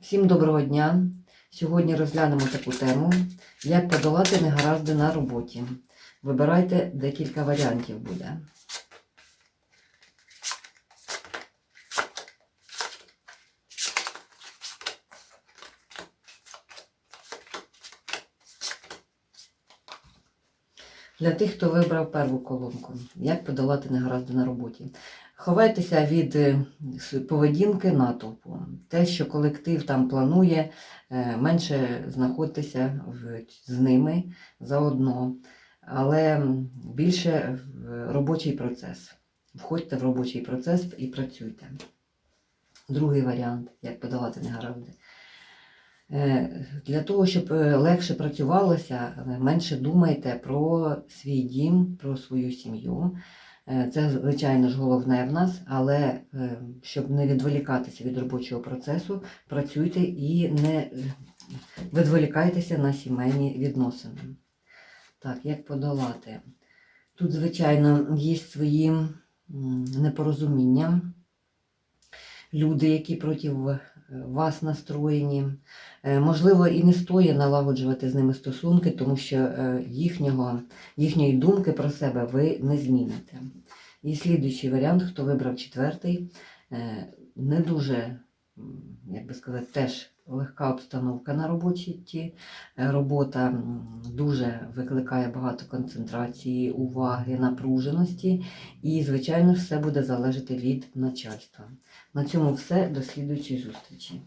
Всім доброго дня! Сьогодні розглянемо таку тему, як подолати негаразди на роботі. Вибирайте декілька варіантів буде. Для тих, хто вибрав першу колонку, як подолати негаразди на роботі. Ховайтеся від е, поведінки натовпу. Те, що колектив там планує, е, менше знаходьтеся з ними заодно, але більше в робочий процес. Входьте в робочий процес і працюйте. Другий варіант, як подолати негаразди. Е, Для того, щоб легше працювалося, менше думайте про свій дім, про свою сім'ю. Е, Це, звичайно ж, головне в нас, але е, щоб не відволікатися від робочого процесу, працюйте і не е, відволікайтеся на сімейні відносини. Так, як подолати? Тут, звичайно, є свої непорозуміння, люди, які проти вас настроєні. Е, Можливо, і не стоїть налагоджувати з ними стосунки, тому що е, їхнього, їхньої думки про себе ви не зміните. І слідуючий варіант, хто вибрав четвертий, е, не дуже, як би сказати, теж легка обстановка на роботі. Е, Робота дуже викликає багато концентрації, уваги, напруженості, і, звичайно, все буде залежати від начальства. На цьому все. До слідуючої зустрічі.